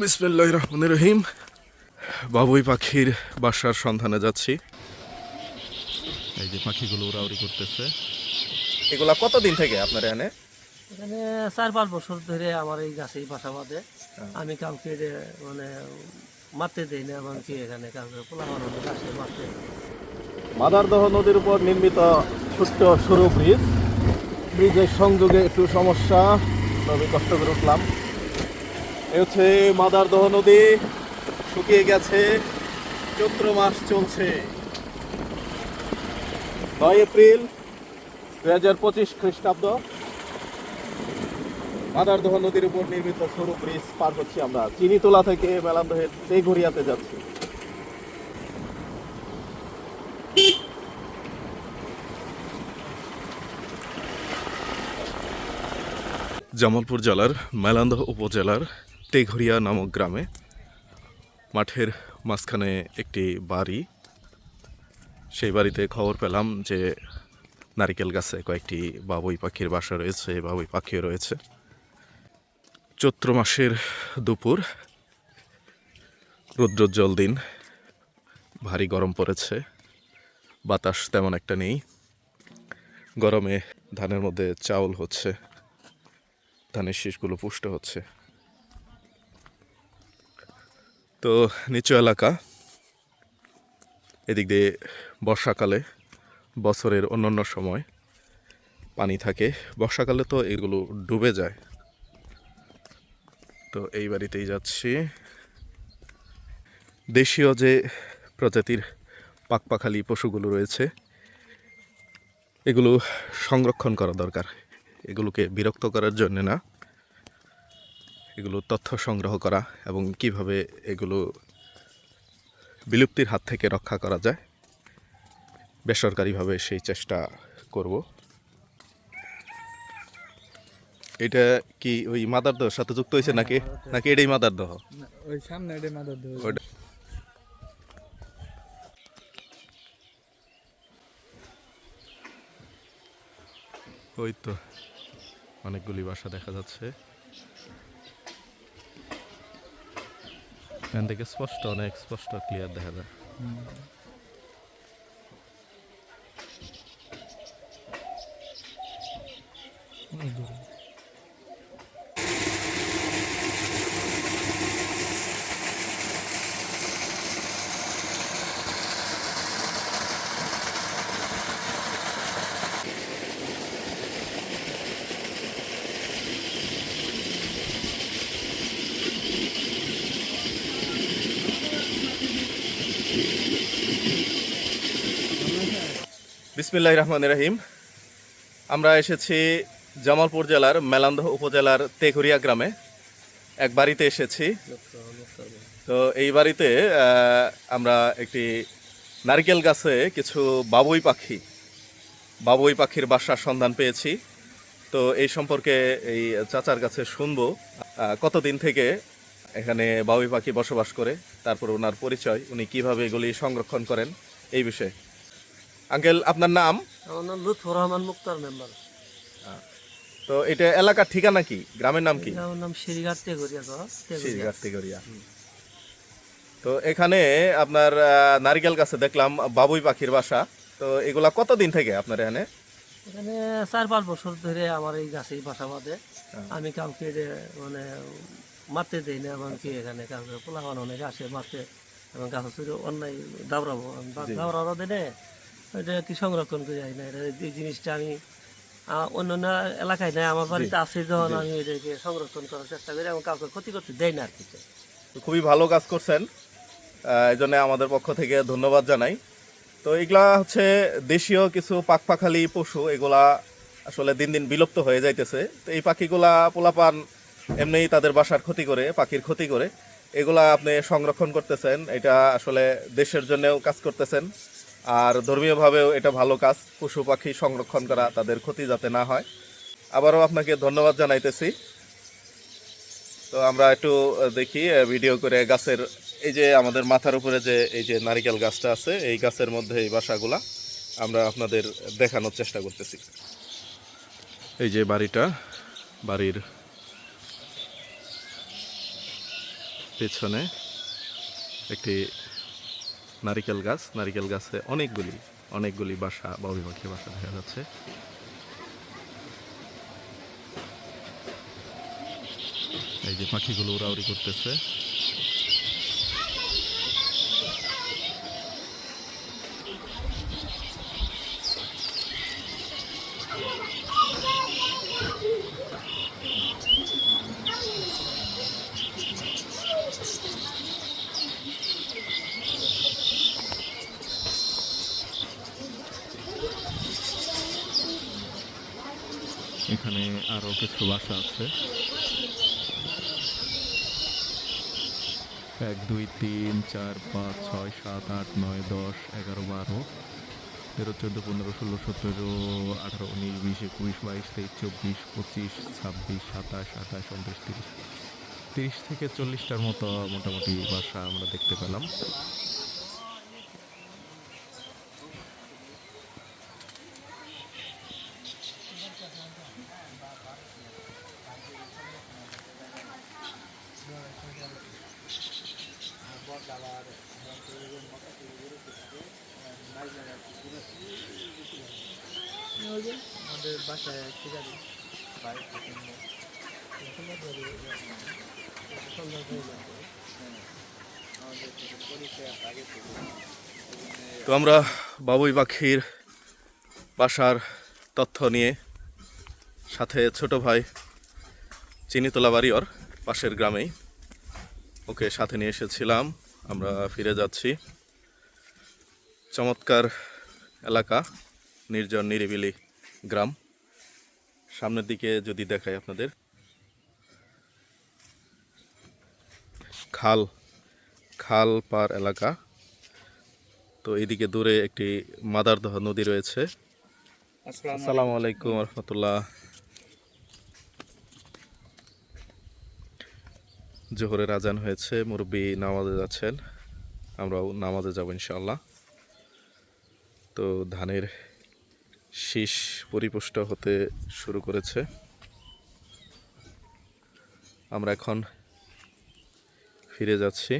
বিসমুল্লাহ রহমান রহিম। বাবুই পাখির বাসার সন্ধানে যাচ্ছি। এই যে পাখিগুলো উড়াউড়ি করতেছে। এগুলা কতদিন থেকে আপনার এখানে? এখানে চার পাঁচ বছর ধরে আমার এই গাছেই বাসা বাঁধে। আমি কাউকে যে মানে মারতে দেই না এবং এমনকি এখানে কাউকে পোলা বানানো গাছে মারতে। মাদারদহ নদীর উপর নির্মিত ছোট্ট সরু ব্রিজ। ব্রিজের সংযোগে একটু সমস্যা তবে কষ্ট করে উঠলাম। এ হচ্ছে মাদারদহ নদী, শুকিয়ে গেছে, চৈত্র মাস চলছে। নয় এপ্রিল দুই হাজার পঁচিশ খ্রিস্টাব্দ। মাদারদহ নদীর উপর নির্মিত সরু ব্রিজ পার হচ্ছি আমরা। চিনিতলা থেকে মেলান্দহের তেঘরিয়াতে যাচ্ছি। জামালপুর জেলার, মেলান্দহ উপজেলার তেঘরিয়া নামক গ্রামে মাঠের মাঝখানে একটি বাড়ি। সেই বাড়িতে খবর পেলাম যে নারিকেল গাছে কয়েকটি বাবুই পাখির বাসা রয়েছে বাবুই পাখিও রয়েছে। চৈত্র মাসের দুপুর, রৌদ্রোজ্জ্বল দিন, ভারী গরম পড়েছে, বাতাস তেমন একটা নেই। গরমে ধানের মধ্যে চাউল হচ্ছে, ধানের শীষগুলো পুষ্ট হচ্ছে। তো নিচু এলাকা, এদিক দিয়ে বর্ষাকালে বছরের অন্যান্য সময় পানি থাকে। বর্ষাকালে তো এগুলো ডুবে যায়। তো এই বাড়িতেই যাচ্ছি। দেশীয় যে প্রজাতির পাকপাখালি পশুগুলো রয়েছে, এগুলো সংরক্ষণ করা দরকার। এগুলোকে বিরক্ত করার জন্য না। এগুলো তথ্য সংগ্রহ করা এবং কীভাবে এগুলো বিলুপ্তির হাত থেকে রক্ষা করা যায় বেসরকারিভাবে সেই চেষ্টা করব। এটা কি ওই মাদারদহ সাথে যুক্ত হয়েছে নাকি? নাকি এটাই মাদারদহ ওই সামনে এটা মাদার দেওয়া ওটা ওই তো অনেকগুলি বাসা দেখা যাচ্ছে। এখান থেকে স্পষ্ট অনেক স্পষ্ট ক্লিয়ার দেখা যায়। বিসমিল্লাহ রহমান রাহিম। আমরা এসেছি জামালপুর জেলার মেলান্দহ উপজেলার তেঘরিয়া গ্রামে। এক বাড়িতে এসেছি। তো এই বাড়িতে আমরা একটি নারকেল গাছে কিছু বাবুই পাখি, বাবুই পাখির বাসার সন্ধান পেয়েছি। তো এই সম্পর্কে এই চাচার কাছে শুনব কতদিন থেকে এখানে বাবুই পাখি বসবাস করে, তারপর ওনার পরিচয়, উনি কীভাবে এগুলি সংরক্ষণ করেন, এই বিষয়ে। আঙ্কেল আপনার নাম? আমার লুৎফর রহমান মুক্তার মেম্বার। তো এটা এলাকার ঠিকানা কি? গ্রামের নাম কি? নাম শ্রীঘাট তেঘরিয়া তো শিরঘাট তেঘরিয়া। তো এখানে আপনার নারিকেল গাছে দেখলাম বাবুই পাখির বাসা। তো এগুলা কতদিন থেকে আপনার এখানে? এখানে চার পাঁচ বছর ধরে আমার এই গাছে বাসা বাঁধে। আমি কাউকে মানে মারতে দেই না এমনকি এখানে কাউকে পোলা বানানো গাছে মারতে এবং গাছ অন্যায় দাবড়াবো। দাবড়ানো দেনে এটা কি সংরক্ষণ করে যাই না এটা এই জিনিসটা আমি আহ, অন্যান্য এলাকায় নাই আমার বাড়িতে আছে যখন আমি এটাকে সংরক্ষণ করার চেষ্টা করি এবং কাউকে ক্ষতি করতে দেয় না আর কি। তো খুবই ভালো কাজ করছেন এই জন্য আমাদের পক্ষ থেকে ধন্যবাদ জানাই। তো এগুলা হচ্ছে দেশীয় কিছু পাখপাখালি পশু এগুলা আসলে দিন দিন বিলুপ্ত হয়ে যাইতেছে। তো এই পাখিগুলা পোলাপান এমনিই তাদের বাসার ক্ষতি করে পাখির ক্ষতি করে। এগুলা আপনি সংরক্ষণ করতেছেন এটা আসলে দেশের জন্যও কাজ করতেছেন। আর ধর্মীয়ভাবেও এটা ভালো কাজ। পশু পাখি সংরক্ষণ করা তাদের ক্ষতি যাতে না হয়। আবারও আপনাকে ধন্যবাদ জানাইতেছি। তো আমরা একটু দেখি ভিডিও করে গাছের, এই যে আমাদের মাথার উপরে যে, এই যে নারিকেল গাছটা আছে, এই গাছের মধ্যে এই বাসাগুলা আমরা আপনাদের দেখানোর চেষ্টা করতেছি। এই যে বাড়িটা, বাড়ির পেছনে একটি নারিকেল গাছ, নারিকেল গাছে অনেকগুলি অনেকগুলি বাসা বা অভিভাবকের বাসা দেখা যাচ্ছে। এই যে পাখিগুলো উড়াউড়ি করতেছে। এখানে আরও কিছু বাসা আছে। এক, দুই, তিন, চার, পাঁচ, ছয়, সাত, আট, নয়, দশ, এগারো, বারো, তেরো, চোদ্দ, পনেরো, ষোলো, সতেরো, আঠারো, উনিশ, বিশ, একুশ, বাইশ, তেইশ, চব্বিশ, পঁচিশ, ছাব্বিশ, সাতাশ, আঠাশ, উনত্রিশ, তিরিশ। তিরিশ থেকে চল্লিশটার মতো মোটামুটি বাসা আমরা দেখতে পেলাম। তো আমরা বাবুই পাখির বাসার তথ্য নিয়ে সাথে ছোট ভাই চিনিতলা বাড়ি ওর পাশের গ্রামেই। ওকে সাথে নিয়ে এসেছিলাম। আমরা ফিরে যাচ্ছি। চমৎকার এলাকা নির্জন নিরিবিলি গ্রাম। সামনের দিকে যদি দেখাই আপনাদের। খাল খাল পার এলাকা। তো এদিকে দূরে একটি মাদারদহ নদী রয়েছে। আসসালামু আলাইকুম রহমতুল্লাহ। জোহরের আজান হয়েছে, মুরব্বী নামাজে যাচ্ছেন, আমরাও নামাজে যাব ইনশাল্লাহ তো ধানের শীষ পরিপুষ্ট হতে শুরু করেছে। আমরা এখন ফিরে যাচ্ছি।